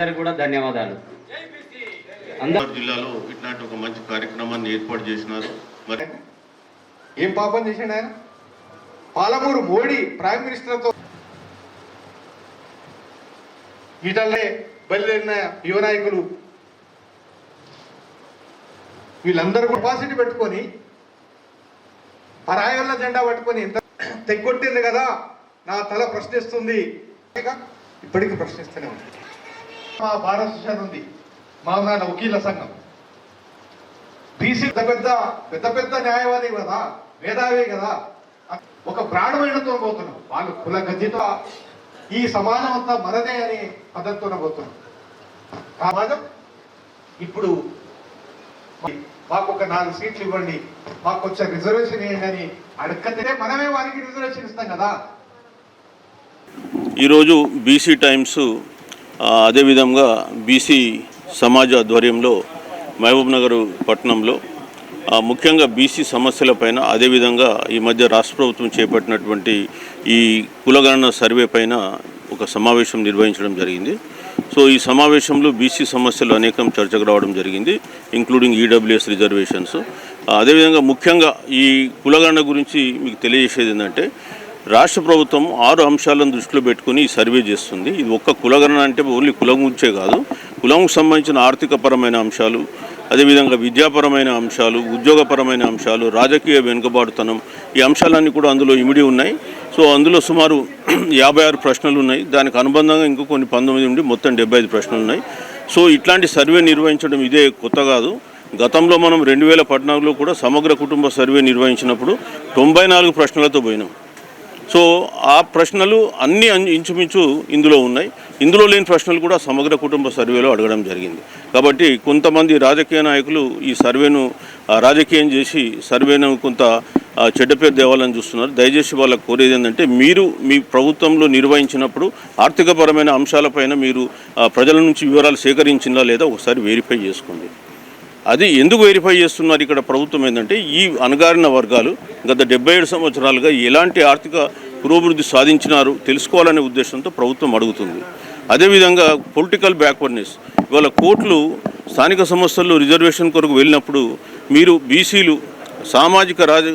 అందరికీ కూడా ధన్యవాదాలు. జిల్లాలో ఇట్లాంటి ఒక మంచి కార్యక్రమాన్ని ఏర్పాటు చేసినారు. మరి ఏం పాపం చేసిండు ఆయన? పాలమూరు మోడీ ప్రైమ్ మినిస్టర్తో ఈటల్లే బయలుదేరిన యువ నాయకులు. వీళ్ళందరూ కెపాసిటీ పెట్టుకొని పరాయల్ల జెండా పట్టుకొని ఎంత తెగొట్టింది కదా? నా తల ప్రశ్నిస్తుంది. ఇప్పటికీ ప్రశ్నిస్తూనే ఉంది. మా భారత ఉంది. మా నాన్న వకీల సంఘం. బీసీ పెద్ద పెద్ద పెద్ద పెద్ద న్యాయవాది కదా మేధావి కదా. ఒక బ్రాహ్మణులతో పోతున్నాం. వాళ్ళు కుల గతితో ఈ సమాజం అంతా మనదే అని పద్ధతితో పోతున్నాం. సమాజం ఇప్పుడు మాకు ఒక నాలుగు సీట్లు ఇవ్వండి. మాకు కొంచెం రిజర్వేషన్ ఇవ్వండి అని అడగతే మనమే వారికి రిజర్వేషన్ ఇస్తాం కదా. ఈరోజు బీసీ టైమ్స్ అదేవిధంగా బీసీ సమాజ ఆధ్వర్యంలో మహబూబ్ నగర్ పట్టణంలో ముఖ్యంగా బీసీ సమస్యలపైన అదేవిధంగా ఈ మధ్య రాష్ట్ర ప్రభుత్వం చేపట్టినటువంటి ఈ కులగణన సర్వే పైన ఒక సమావేశం నిర్వహించడం జరిగింది. సో ఈ సమావేశంలో బీసీ సమస్యలు అనేకం చర్చకు రావడం జరిగింది ఇంక్లూడింగ్ ఈడబ్ల్యూఎస్ రిజర్వేషన్స్ అదేవిధంగా ముఖ్యంగా ఈ కులగణన గురించి మీకు తెలియజేసేది ఏంటంటే రాష్ట్ర ప్రభుత్వం ఆరు అంశాలను దృష్టిలో పెట్టుకుని ఈ సర్వే చేస్తుంది. ఇది ఒక్క కులగణన అంటే ఓన్లీ కులం గురించే కాదు. కులంకు సంబంధించిన ఆర్థికపరమైన అంశాలు అదేవిధంగా విద్యాపరమైన అంశాలు ఉద్యోగపరమైన అంశాలు రాజకీయ వెనుకబాటుతనం ఈ అంశాలన్నీ కూడా అందులో ఇమిడి ఉన్నాయి. సో అందులో సుమారు యాభై ఆరు ప్రశ్నలు ఉన్నాయి. దానికి అనుబంధంగా ఇంకో కొన్ని పంతొమ్మిది నుండి మొత్తం డెబ్బై ఐదు ప్రశ్నలు ఉన్నాయి. సో ఇట్లాంటి సర్వే నిర్వహించడం ఇదే కొత్త కాదు. గతంలో మనం రెండు వేల పద్నాలుగులో కూడా సమగ్ర కుటుంబ సర్వే నిర్వహించినప్పుడు తొంభై నాలుగు ప్రశ్నలతో పోయినాం. సో ఆ ప్రశ్నలు అన్ని ఇంచుమించు ఇందులో ఉన్నాయి. ఇందులో లేని ప్రశ్నలు కూడా సమగ్ర కుటుంబ సర్వేలో అడగడం జరిగింది. కాబట్టి కొంతమంది రాజకీయ నాయకులు ఈ సర్వేను రాజకీయం చేసి సర్వేను కొంత చెడ్డ పేరు దేవాలని చూస్తున్నారు. దయచేసి వాళ్ళకు కోరేది ఏంటంటే మీరు మీ ప్రభుత్వంలో నిర్వహించినప్పుడు ఆర్థికపరమైన అంశాలపైన మీరు ప్రజల నుంచి వివరాలు సేకరించిందా లేదా ఒకసారి వెరిఫై చేసుకోండి. అది ఎందుకు వెరిఫై చేస్తున్నారు ఇక్కడ ప్రభుత్వం ఏంటంటే ఈ అణగారిన వర్గాలు గత డెబ్బై ఏడు సంవత్సరాలుగా ఎలాంటి ఆర్థిక పురోభివృద్ధి సాధించినారు తెలుసుకోవాలనే ఉద్దేశంతో ప్రభుత్వం అడుగుతుంది. అదేవిధంగా పొలిటికల్ బ్యాక్వర్డ్నెస్ ఇవాళ కోర్టులు స్థానిక సంస్థల్లో రిజర్వేషన్ కొరకు వెళ్ళినప్పుడు మీరు బీసీలు సామాజిక రాజ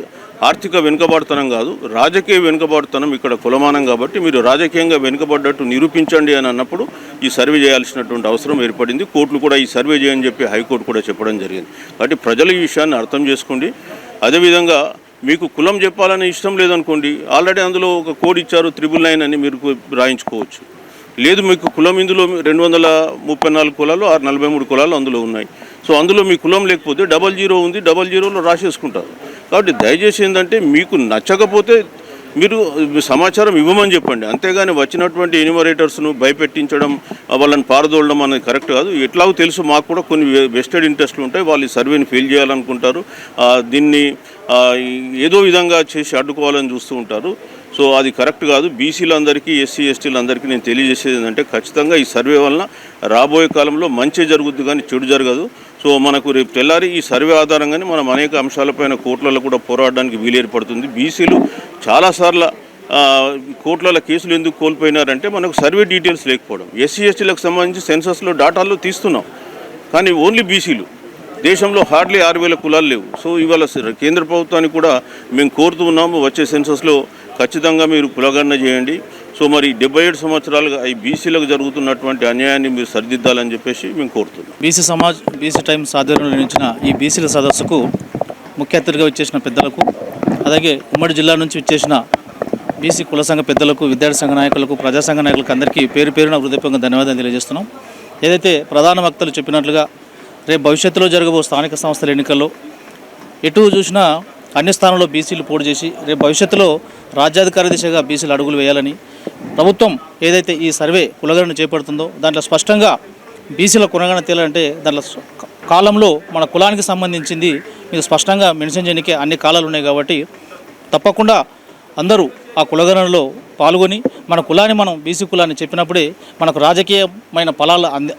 ఆర్థిక వెనుకబాటుతనం కాదు రాజకీయ వెనుకబాటుతనం ఇక్కడ కులమానం కాబట్టి మీరు రాజకీయంగా వెనుకబడ్డట్టు నిరూపించండి అని అన్నప్పుడు ఈ సర్వే చేయాల్సినటువంటి అవసరం ఏర్పడింది. కోర్టులు కూడా ఈ సర్వే చేయని చెప్పి హైకోర్టు కూడా చెప్పడం జరిగింది. కాబట్టి ప్రజలు ఈ విషయాన్ని అర్థం చేసుకోండి. అదేవిధంగా మీకు కులం చెప్పాలని ఇష్టం లేదనుకోండి ఆల్రెడీ అందులో ఒక కోడ్ ఇచ్చారు త్రిబుల్ నైన్ అని మీరు రాయించుకోవచ్చు. లేదు మీకు కులం ఇందులో రెండు వందల ముప్పై నాలుగు కులాలు ఆరు నలభై మూడు కులాలు అందులో ఉన్నాయి. సో అందులో మీ కులం లేకపోతే డబల్ జీరో ఉంది డబల్ జీరోలో రాసేసుకుంటారు. కాబట్టి దయచేసి ఏంటంటే మీకు నచ్చకపోతే మీరు సమాచారం ఇవ్వమని చెప్పండి. అంతేగాని వచ్చినటువంటి ఎన్యూమరేటర్స్ను భయపెట్టించడం వాళ్ళని పారదోలడం అనేది కరెక్ట్ కాదు. ఎట్లాగో తెలుసు మాకు కూడా కొన్ని వెస్టెడ్ ఇంట్రెస్ట్లు ఉంటాయి. వాళ్ళు ఈ సర్వేని ఫెయిల్ చేయాలనుకుంటారు. దీన్ని ఏదో విధంగా చేసి అడ్డుకోవాలని చూస్తూ ఉంటారు. సో అది కరెక్ట్ కాదు. బీసీలందరికీ ఎస్సీ ఎస్టీలందరికీ నేను తెలియజేసేది ఏంటంటే ఖచ్చితంగా ఈ సర్వే వలన రాబోయే కాలంలో మంచి జరుగుద్ది కానీ చెడు జరగదు. సో మనకు రేపు తెల్లారి ఈ సర్వే ఆధారంగానే మనం అనేక అంశాలపైన కోర్టులలో కూడా పోరాడడానికి వీలు ఏర్పడుతుంది బీసీలు చాలాసార్లు ఆ, కేసులు ఎందుకు కోల్పోయినారంటే మనకు సర్వే డీటెయిల్స్ లేకపోవడం. ఎస్సీ ఎస్టీలకు సంబంధించి సెన్సస్లో డాటాల్లో తీస్తున్నాం. కానీ ఓన్లీ బీసీలు. దేశంలో హార్డ్లీ ఆరు వేల కులాలు లేవు. సో ఇవాళ కేంద్ర ప్రభుత్వానికి కూడా మేము కోరుతూ ఉన్నాము వచ్చే సెన్సస్లో ఖచ్చితంగా మీరు కులగణన చేయండి. సో మరి డెబ్బై ఏడు సంవత్సరాలుగా ఈ బీసీలకు జరుగుతున్నటువంటి అన్యాయాన్ని మీరు సరిదిద్దాలని చెప్పేసి మేము కోరుతున్నాం. బీసీ సమాజ్ బీసీ టైమ్స్ ఆధ్వర్యంలో నిర్వహించిన ఈ బీసీల సదస్సుకు ముఖ్య అతిథిగా వచ్చేసిన పెద్దలకు అలాగే ఉమ్మడి జిల్లా నుంచి వచ్చేసిన బీసీ కుల సంఘ పెద్దలకు విద్యార్థి సంఘ నాయకులకు ప్రజా సంఘ నాయకులకు అందరికీ పేరు పేరున హృదయపూర్వకంగా ధన్యవాదాలు తెలియజేస్తున్నాం. ఏదైతే ప్రధాన వక్తలు చెప్పినట్లుగా రేపు భవిష్యత్తులో జరగబో స్థానిక సంస్థల ఎన్నికల్లో ఎటు చూసినా అన్ని స్థానంలో బీసీలు పోటీ చేసి రేపు భవిష్యత్తులో రాజ్యాధికార దిశగా బీసీలు అడుగులు వేయాలని ప్రభుత్వం ఏదైతే ఈ సర్వే కులగణన చేపడుతుందో దాంట్లో స్పష్టంగా బీసీల కులగణన తేలంటే దాంట్లో కాలంలో మన కులానికి సంబంధించింది మీకు స్పష్టంగా మెన్షన్ చేయడానికి అన్ని కాలాలు ఉన్నాయి కాబట్టి తప్పకుండా అందరూ ఆ కులగణనలో పాల్గొని మన కులాన్ని మనం బీసీ కులాన్ని చెప్పినప్పుడే మనకు రాజకీయమైన ఫలాలు అంది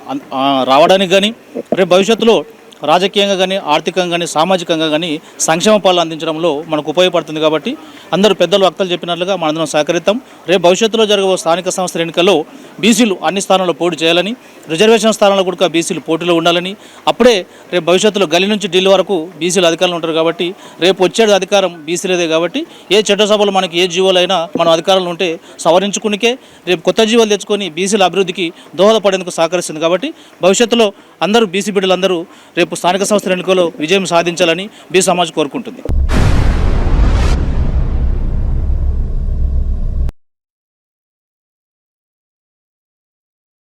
రావడానికి కానీ రేపు భవిష్యత్తులో రాజకీయంగా కానీ ఆర్థికంగా కానీ సామాజికంగా కానీ సంక్షేమ పాలన అందించడంలో మనకు ఉపయోగపడుతుంది కాబట్టి అందరూ పెద్దలు వక్తలు చెప్పినట్లుగా మనందరం సహకరిద్దాం రేపు భవిష్యత్తులో జరగబో స్థానిక సంస్థల ఎన్నికల్లో బీసీలు అన్ని స్థానాల్లో పోటీ చేయాలని రిజర్వేషన్ స్థానాల్లో కూడా బీసీలు పోటీలో ఉండాలని అప్పుడే రేపు భవిష్యత్తులో గల్లీ నుంచి ఢిల్లీ వరకు బీసీలు అధికారులు ఉంటారు కాబట్టి రేపు వచ్చేది అధికారం బీసీలదే కాబట్టి ఏ చట్టసభలో మనకి ఏ జీవోలైనా మనం అధికారంలో ఉంటే సవరించుకునికే రేపు కొత్త జీవోలు తెచ్చుకొని బీసీల అభివృద్ధికి దోహదపడేందుకు సహకరిస్తుంది కాబట్టి భవిష్యత్తులో అందరూ బీసీ బిడ్డలందరూ రేపు రేపు స్థానిక సంస్థల ఎన్నికల్లో విజయం సాధించాలని బీ సమాజ్ కోరుకుంటుంది.